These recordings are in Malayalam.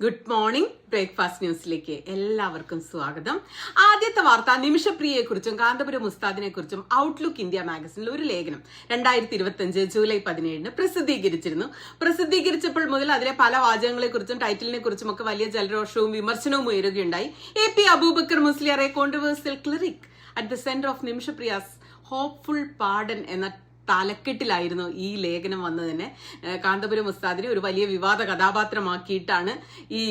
ഗുഡ് മോർണിംഗ് ബ്രേക്ക്ഫാസ്റ്റ് ന്യൂസിലേക്ക് എല്ലാവർക്കും സ്വാഗതം. ആദ്യത്തെ വാർത്ത നിമിഷപ്രിയയെ കുറിച്ചും കാന്തപുരം ഉസ്താദിനെ കുറിച്ചും ഔട്ട്ലുക്ക് ഇന്ത്യ മാഗസിനിൽ ഒരു ലേഖനം. രണ്ടായിരത്തി ഇരുപത്തിയഞ്ച് ജൂലൈ പതിനേഴിന് പ്രസിദ്ധീകരിച്ചിരുന്നു. പ്രസിദ്ധീകരിച്ചപ്പോൾ മുതൽ അതിലെ പല വാചകങ്ങളെ കുറിച്ചും ടൈറ്റിലിനെ കുറിച്ചും ഒക്കെ വലിയ ജലരോഷവും വിമർശനവും ഉയരുകയുണ്ടായി. A P Aboobacker മുസ്ലിയറെ controversial cleric at the centre of Nimishapriya's hopeful pardon എന്ന തലക്കെട്ടിലായിരുന്നു ഈ ലേഖനം വന്നതിനെ. കാന്തപുരം ഉസ്താദിനെ ഒരു വലിയ വിവാദ കഥാപാത്രമാക്കിയിട്ടാണ് ഈ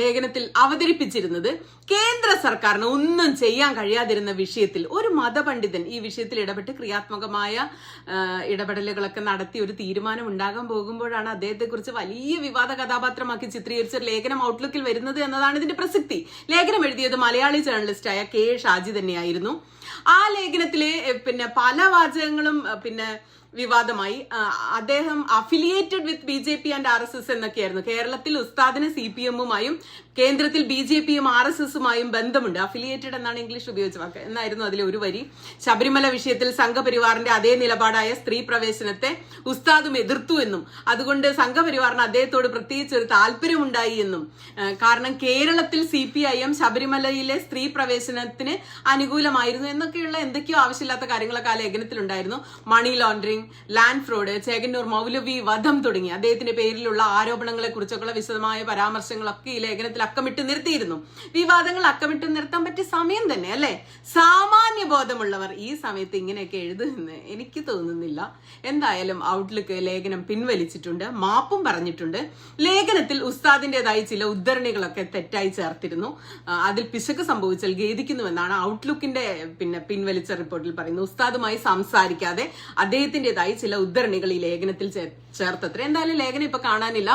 ലേഖനത്തിൽ അവതരിപ്പിച്ചിരുന്നത്. കേന്ദ്ര സർക്കാരിന് ഒന്നും ചെയ്യാൻ കഴിയാതിരുന്ന വിഷയത്തിൽ ഒരു മതപണ്ഡിതൻ ഈ വിഷയത്തിൽ ഇടപെട്ട് ക്രിയാത്മകമായ ഇടപെടലുകളൊക്കെ നടത്തി ഒരു തീരുമാനം ഉണ്ടാകാൻ പോകുമ്പോഴാണ് അദ്ദേഹത്തെക്കുറിച്ച് വലിയ വിവാദ കഥാപാത്രമാക്കി ചിത്രീകരിച്ച ലേഖനം ഔട്ട്ലുക്കിൽ വരുന്നത് എന്നതാണ് ഇതിന്റെ പ്രസക്തി. ലേഖനം എഴുതിയത് മലയാളി ജേർണലിസ്റ്റായ കെ ഷാജി തന്നെയായിരുന്നു. ആ ലേഖനത്തിലെ പിന്നെ പല വാചകങ്ങളും പിന്നെ വിവാദമായി. അദ്ദേഹം affiliated with B J P and R S S എന്നൊക്കെയായിരുന്നു. കേരളത്തിൽ ഉസ്താദിന് സി പി എമ്മുമായും കേന്ദ്രത്തിൽ ബി ജെ പിയും ആർ എസ് എസുമായും ബന്ധമുണ്ട്. അഫിലിയേറ്റഡ് എന്നാണ് ഇംഗ്ലീഷ് ഉപയോഗിച്ച വാക്ക് എന്നായിരുന്നു അതിലെ ഒരു വരി. ശബരിമല വിഷയത്തിൽ സംഘപരിവാറിന്റെ അതേ നിലപാടായ സ്ത്രീ പ്രവേശനത്തെ ഉസ്താദും എതിർത്തു എന്നും അതുകൊണ്ട് സംഘപരിവാറിന് അദ്ദേഹത്തോട് പ്രത്യേകിച്ച് ഒരു താല്പര്യമുണ്ടായി എന്നും കാരണം കേരളത്തിൽ സി പി ഐ എം ശബരിമലയിലെ സ്ത്രീ പ്രവേശനത്തിന് അനുകൂലമായിരുന്നു എന്നൊക്കെയുള്ള എന്തൊക്കെയോ ആവശ്യമില്ലാത്ത കാര്യങ്ങളൊക്കെ ആ ലേഖനത്തിലുണ്ടായിരുന്നു. Money laundering land fraud Chekannur Maulavi വധം തുടങ്ങി. അദ്ദേഹത്തിന്റെ പേരിലുള്ള ആരോപണങ്ങളെ കുറിച്ചൊക്കെയുള്ള വിശദമായ പരാമർശങ്ങളൊക്കെ ഈ ലേഖനത്തിൽ അക്കമിട്ട് നിർത്തിയിരുന്നു. വിവാദങ്ങൾ അക്കമിട്ട് നിർത്താൻ പറ്റിയ സമയം തന്നെ അല്ലെ? സാമാന്യ ബോധമുള്ളവർ ഈ സമയത്ത് ഇങ്ങനെയൊക്കെ എഴുതുമെന്ന് എനിക്ക് തോന്നുന്നില്ല. എന്തായാലും ഔട്ട്ലുക്ക് ലേഖനം പിൻവലിച്ചിട്ടുണ്ട് മാപ്പും പറഞ്ഞിട്ടുണ്ട്. ലേഖനത്തിൽ ഉസ്താദിന്റേതായി ചില ഉദ്ധരണികളൊക്കെ തെറ്റായി ചേർത്തിരുന്നു. അതിൽ പിശക്ക് സംഭവിച്ചാൽ ഖേദിക്കുന്നുവെന്നാണ് ഔട്ട്ലുക്കിന്റെ പിന്നെ പിൻവലിച്ച റിപ്പോർട്ടിൽ പറയുന്നത്. ഉസ്താദുമായി സംസാരിക്കാതെ അദ്ദേഹത്തിന്റേതായി ചില ഉദ്ധരണികൾ ഈ ലേഖനത്തിൽ ചേർത്തത്ര. എന്തായാലും ലേഖനം ഇപ്പൊ കാണാനില്ല.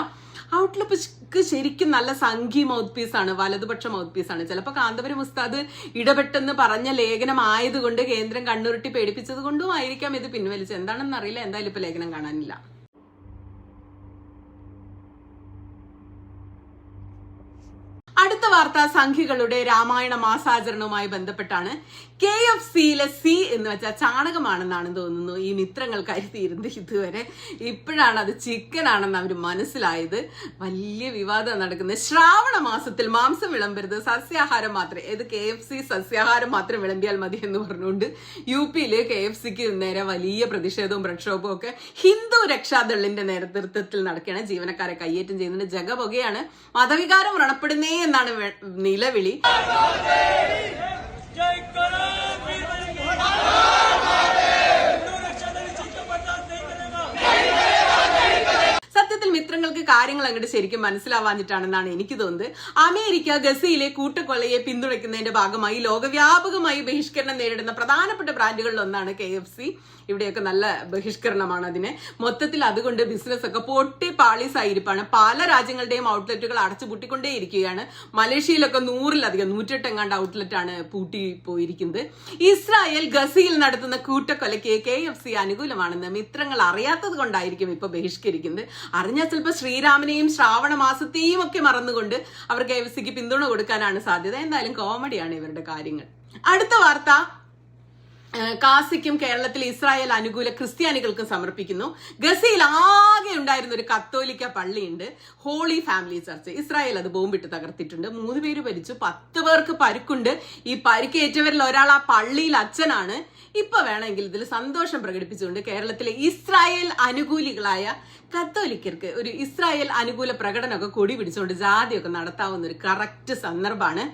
ഔട്ട്ലുക്ക് ശരിക്കും നല്ല സംഘി മൗത്ത് പീസ് ആണ് വലതുപക്ഷ മൗത്ത് പീസ് ആണ്. ചിലപ്പോൾ കാന്തപുരം ഉസ്താദ് ഇടപെട്ടെന്ന് പറഞ്ഞ ലേഖനം ആയതുകൊണ്ട് കേന്ദ്രം കണ്ണുരുട്ടി പേടിപ്പിച്ചത് കൊണ്ടും ആയിരിക്കാം ഇത് പിൻവലിച്ചത്. എന്താണെന്ന് അറിയില്ല എന്തായാലും ഇപ്പൊ ലേഖനം കാണാനില്ല. അടുത്ത വാർത്ത സംഘികളുടെ രാമായണ മാസാചരണവുമായി ബന്ധപ്പെട്ടാണ് കെ എഫ് സിയിലെ സി എന്ന് വെച്ചാൽ ചാണകമാണെന്നാണ് തോന്നുന്നു. ഈ മിത്രങ്ങൾ കരുതിയിരുന്നത് ഇതുവരെ. ഇപ്പോഴാണ് അത് ചിക്കൻ ആണെന്ന് അവർ മനസ്സിലായത്. വലിയ വിവാദം നടക്കുന്നത് ശ്രാവണ മാസത്തിൽ മാംസം വിളമ്പരുത്. സസ്യാഹാരം മാത്രം. ഏത് കെ എഫ് സി സസ്യാഹാരം മാത്രം വിളമ്പിയാൽ മതി എന്ന് പറഞ്ഞുകൊണ്ട് യു പിയിൽ കെ എഫ് സിക്ക് നേരെ വലിയ പ്രതിഷേധവും പ്രക്ഷോഭവും ഒക്കെ ഹിന്ദു രക്ഷാദളിന്റെ നേതൃത്വത്തിൽ നടക്കുകയാണ്. ജീവനക്കാരെ കയ്യേറ്റം ചെയ്യുന്നുണ്ട്. ജഗപൊകയാണ് മതവികാരം വ്രണപ്പെടുന്നേ വെ- നിലവിളി? അങ്ങോട്ട് ശരിക്കും മനസ്സിലാവാഞ്ഞിട്ടാണെന്നാണ് എനിക്ക് തോന്നുന്നത്. അമേരിക്ക ഗസയിലെ കൂട്ടക്കൊള്ളയെ പിന്തുണയ്ക്കുന്നതിന്റെ ഭാഗമായി ലോകവ്യാപകമായി ബഹിഷ്കരണം നേരിടുന്ന പ്രധാനപ്പെട്ട ബ്രാൻഡുകളിൽ ഒന്നാണ് കെ എഫ് സി. ഇവിടെയൊക്കെ നല്ല ബഹിഷ്കരണമാണ് അതിന്. മൊത്തത്തിൽ അതുകൊണ്ട് ബിസിനസ് ഒക്കെ പൊട്ടി പാളീസായിരിപ്പാണ്. പല രാജ്യങ്ങളുടെയും ഔട്ട്ലെറ്റുകൾ അടച്ചുപൂട്ടിക്കൊണ്ടേയിരിക്കുകയാണ്. മലേഷ്യയിലൊക്കെ നൂറിലധികം നൂറ്റെട്ടെങ്ങാണ്ട് ഔട്ട്ലെറ്റ് ആണ് പൂട്ടി പോയിരിക്കുന്നത് ഇസ്രായേൽ ഗസയിൽ നടത്തുന്ന കൂട്ടക്കൊലയ്ക്ക് കെ എഫ് സി അനുകൂലമാണെന്ന് മിത്രങ്ങൾ അറിയാത്തത് കൊണ്ടായിരിക്കും ഇപ്പൊ ബഹിഷ്കരിക്കുന്നത്. അറിഞ്ഞാൽ ചിലപ്പോൾ ശ്രീരാമനെയും ശ്രാവണ മാസത്തെയും ഒക്കെ മറന്നുകൊണ്ട് അവർ കെ എഫ് സിക്ക് പിന്തുണ കൊടുക്കാനാണ് സാധ്യത. എന്തായാലും കോമഡിയാണ് ഇവരുടെ കാര്യങ്ങൾ. അടുത്ത വാർത്ത കാസിക്കും കേരളത്തിൽ ഇസ്രായേൽ അനുകൂല ക്രിസ്ത്യാനികൾക്കും സമർപ്പിക്കുന്നു. ഗസയിൽ ആകെ ഉണ്ടായിരുന്ന ഒരു കത്തോലിക്ക പള്ളിയുണ്ട് ഹോളി ഫാമിലി ചർച്ച് ഇസ്രായേൽ അത് ബോംബിട്ട് തകർത്തിട്ടുണ്ട്. മൂന്ന് പേര് മരിച്ചു പത്ത് പേർക്ക് പരുക്കുണ്ട്. ഈ പരുക്കേറ്റവരിൽ ഒരാൾ ആ പള്ളിയിൽ അച്ഛനാണ്. ഇപ്പൊ വേണമെങ്കിൽ ഇതിൽ സന്തോഷം പ്രകടിപ്പിച്ചുകൊണ്ട് കേരളത്തിലെ ഇസ്രായേൽ അനുകൂലികളായ കത്തോലിക്കർക്ക് ഒരു ഇസ്രായേൽ അനുകൂല പ്രകടനമൊക്കെ കൊടി പിടിച്ചുകൊണ്ട് ജാതിയൊക്കെ നടത്താവുന്ന ഒരു കറക്റ്റ് സന്ദർഭമാണ്.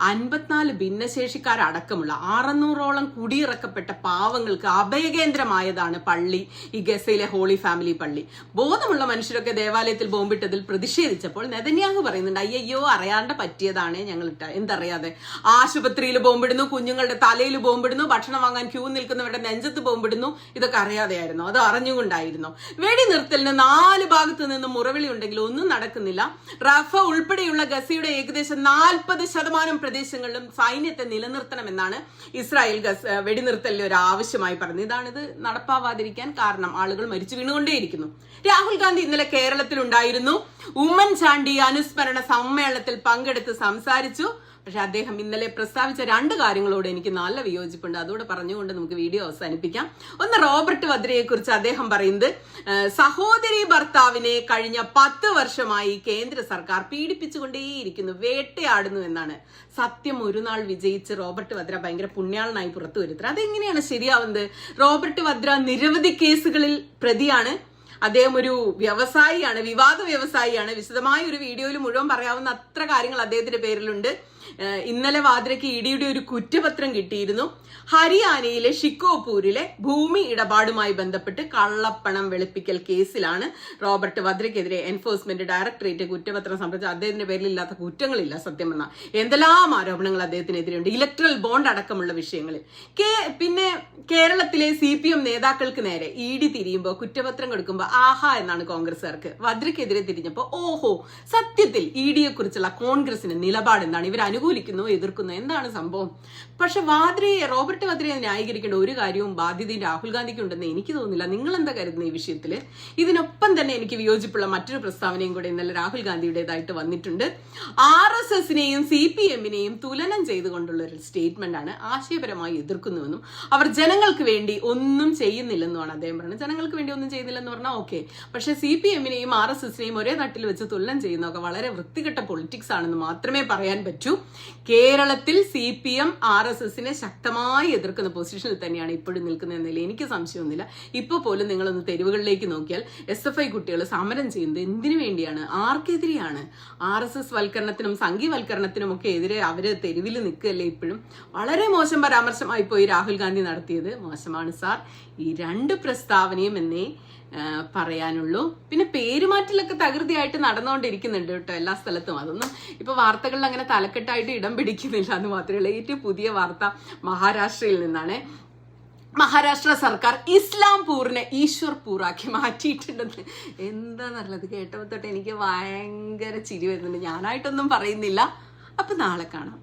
അൻപത്തിനാല് ഭിന്നശേഷിക്കാരടക്കമുള്ള അറുന്നൂറോളം കുടിയിറക്കപ്പെട്ട പാവങ്ങൾക്ക് അഭയകേന്ദ്രമായതാണ് പള്ളി. ഈ ഗസയിലെ ഹോളി ഫാമിലി പള്ളി. ബോധമുള്ള മനുഷ്യരൊക്കെ ദേവാലയത്തിൽ ബോംബിട്ടതിൽ പ്രതിഷേധിച്ചപ്പോൾ നെതന്യാഹു പറയുന്നുണ്ട് അയ്യോ അറിയാണ്ട് പറ്റിയതാണ് ഞങ്ങൾ എന്തറിയാതെ? ആശുപത്രിയിൽ ബോംബിടുന്നു കുഞ്ഞുങ്ങളുടെ തലയിൽ ബോംബിടുന്നു ഭക്ഷണം വാങ്ങാൻ ക്യൂ നിൽക്കുന്നവരുടെ നെഞ്ചത്ത് ബോംബിടുന്നു. ഇതൊക്കെ അറിയാതെയായിരുന്നു. അത് അറിഞ്ഞുകൊണ്ടായിരുന്നു. വെടി നിർത്തലിന് നാല് ഭാഗത്ത് നിന്ന് മുറവിളി ഉണ്ടെങ്കിൽ ഒന്നും നടക്കുന്നില്ല. റഫ ഉൾപ്പെടെയുള്ള ഗസയുടെ ഏകദേശം നാൽപ്പത് ശതമാനം പ്രദേശങ്ങളിലും സൈന്യത്തെ നിലനിർത്തണമെന്നാണ് ഇസ്രായേൽ ഗസ് വെടിനിർത്തലിൽ ഒരു ആവശ്യമായി പറഞ്ഞത്. ഇതാണിത് നടപ്പാവാതിരിക്കാൻ കാരണം. ആളുകൾ മരിച്ചു വീണുകൊണ്ടേയിരിക്കുന്നു. രാഹുൽ ഗാന്ധി ഇന്നലെ കേരളത്തിലുണ്ടായിരുന്നു. ഉമ്മൻചാണ്ടി അനുസ്മരണ സമ്മേളനത്തിൽ പങ്കെടുത്ത് സംസാരിച്ചു. പക്ഷെ അദ്ദേഹം ഇന്നലെ പ്രസ്താവിച്ച രണ്ട് കാര്യങ്ങളോട് എനിക്ക് നല്ല വിയോജിപ്പുണ്ട്. അതോടെ പറഞ്ഞുകൊണ്ട് നമുക്ക് വീഡിയോ അവസാനിപ്പിക്കാം. ഒന്ന് റോബർട്ട് വദ്രയെ കുറിച്ച് അദ്ദേഹം പറയുന്നത് സഹോദരി ഭർത്താവിനെ കഴിഞ്ഞ പത്ത് വർഷമായി കേന്ദ്ര സർക്കാർ പീഡിപ്പിച്ചുകൊണ്ടേയിരിക്കുന്നു വേട്ടയാടുന്നു എന്നാണ്. സത്യം ഒരു നാൾ വിജയിച്ച് റോബർട്ട് വദ്ര ഭയങ്കര പുണ്യാളനായി പുറത്തു വരുത്തുന്നത് അതെങ്ങനെയാണ് ശരിയാവുന്നത്? റോബർട്ട് വദ്ര നിരവധി കേസുകളിൽ പ്രതിയാണ്. അദ്ദേഹം ഒരു വ്യവസായിയാണ് വിവാദ വ്യവസായിയാണ്. വിശദമായ ഒരു വീഡിയോയിൽ മുഴുവൻ പറയാവുന്ന അത്ര കാര്യങ്ങൾ അദ്ദേഹത്തിന്റെ പേരിലുണ്ട്. ഇന്നലെ വാദ്രയ്ക്ക് ഇഡിയുടെ ഒരു കുറ്റപത്രം കിട്ടിയിരുന്നു. ഹരിയാനയിലെ ഷിക്കോപൂരിലെ ഭൂമി ഇടപാടുമായി ബന്ധപ്പെട്ട് കള്ളപ്പണം വെളുപ്പിക്കൽ കേസിലാണ് റോബർട്ട് വദ്രയ്ക്കെതിരെ എൻഫോഴ്സ്മെന്റ് ഡയറക്ടറേറ്റ് കുറ്റപത്രം സമർപ്പിച്ച അദ്ദേഹത്തിന്റെ പേരിൽ ഇല്ലാത്ത കുറ്റങ്ങളില്ല സത്യം പറഞ്ഞാൽ എന്തെല്ലാം ആരോപണങ്ങൾ അദ്ദേഹത്തിനെതിരെയുണ്ട്. ഇലക്ട്രൽ ബോണ്ട് അടക്കമുള്ള വിഷയങ്ങളിൽ. പിന്നെ കേരളത്തിലെ സി പി എം നേതാക്കൾക്ക് നേരെ ഇ ഡി തിരിയുമ്പോൾ കുറ്റപത്രം കൊടുക്കുമ്പോൾ ആഹാ എന്നാണ് കോൺഗ്രസുകാർക്ക് വദ്രയ്ക്കെതിരെ തിരിഞ്ഞപ്പോൾ ഓഹോ സത്യത്തിൽ ഇ ഡിയെ കുറിച്ചുള്ള കോൺഗ്രസിന് നിലപാട് എന്താണ് ഇവർ അനുകൂലിക്കുന്നു എതിർക്കുന്നു. എന്താണ് സംഭവം? പക്ഷെ വാദ്രയെ റോബർട്ട് വാദ്രയെ ന്യായീകരിക്കേണ്ട ഒരു കാര്യവും ബാധ്യതയും രാഹുൽ ഗാന്ധിക്ക് ഉണ്ടെന്ന് എനിക്ക് തോന്നുന്നില്ല. നിങ്ങൾ എന്താ കരുതുന്ന ഈ വിഷയത്തിൽ ഇതിനൊപ്പം തന്നെ എനിക്ക് വിയോജിപ്പുള്ള മറ്റൊരു പ്രസ്താവനയും കൂടെ ഇന്നലെ രാഹുൽ ഗാന്ധിയുടേതായിട്ട് വന്നിട്ടുണ്ട്. ആർ എസ് എസിനെയും സി പി എമ്മിനെയും തുലനം ചെയ്തുകൊണ്ടുള്ള ഒരു സ്റ്റേറ്റ്മെന്റ് ആണ് ആശയപരമായി എതിർക്കുന്നുവെന്നും അവർ ജനങ്ങൾക്ക് വേണ്ടി ഒന്നും ചെയ്യുന്നില്ലെന്നുമാണ് അദ്ദേഹം പറയുന്നത് ജനങ്ങൾക്ക് വേണ്ടി ഒന്നും ചെയ്യുന്നില്ലെന്ന് പറഞ്ഞാൽ ഓക്കെ. പക്ഷെ സി പി എമ്മിനെയും ആർ എസ് എസിനെയും ഒരേ തട്ടിൽ വെച്ച് തുലനം ചെയ്യുന്നതൊക്കെ വളരെ വൃത്തികെട്ട പൊളിറ്റിക്സ് ആണെന്ന് മാത്രമേ പറയാൻ പറ്റൂ. കേരളത്തിൽ C P M R S എസിനെ ശക്തമായി എതിർക്കുന്ന പൊസിഷനിൽ തന്നെയാണ് ഇപ്പോഴും നിൽക്കുന്നത് എന്നതിൽ എനിക്ക് സംശയമൊന്നുമില്ല. ഇപ്പോൾ പോലും നിങ്ങളൊന്ന് തെരുവുകളിലേക്ക് നോക്കിയാൽ എസ് എഫ് ഐ കുട്ടികൾ സമരം ചെയ്യുന്നത് എന്തിനു വേണ്ടിയാണ്? ആർക്കെതിരെയാണ്? ആർ എസ് എസ് വൽക്കരണത്തിനും സംഘീവൽക്കരണത്തിനും ഒക്കെ എതിരെ അവർ തെരുവിൽ നിൽക്കുകയല്ലേ ഇപ്പോഴും? വളരെ മോശം പരാമർശമായി പോയി രാഹുൽ ഗാന്ധി നടത്തിയത്. മോശമാണ് സാർ. ഈ രണ്ട് പ്രസ്താവനയും എന്നേ പറയാനുള്ളൂ. പിന്നെ പേരുമാറ്റലൊക്കെ തകൃതിയായിട്ട് നടന്നുകൊണ്ടിരിക്കുന്നുണ്ട് കേട്ടോ എല്ലാ സ്ഥലത്തും. അതൊന്നും ഇപ്പൊ വാർത്തകളിൽ അങ്ങനെ തലക്കെട്ടായിട്ട് ഇടം പിടിക്കുന്നില്ല എന്ന് മാത്രമേ ഏറ്റവും പുതിയ വാർത്ത മഹാരാഷ്ട്രയിൽ നിന്നാണ്. മഹാരാഷ്ട്ര സർക്കാർ ഇസ്ലാംപൂറിനെ ഈശ്വർ ആക്കി മാറ്റിയിട്ടുണ്ടെന്ന് എന്താ കേട്ടപ്പോൾ തൊട്ട് എനിക്ക് ഭയങ്കര ചിരി വരുന്നുണ്ട്. ഞാനായിട്ടൊന്നും പറയുന്നില്ല. അപ്പൊ നാളെ കാണാം.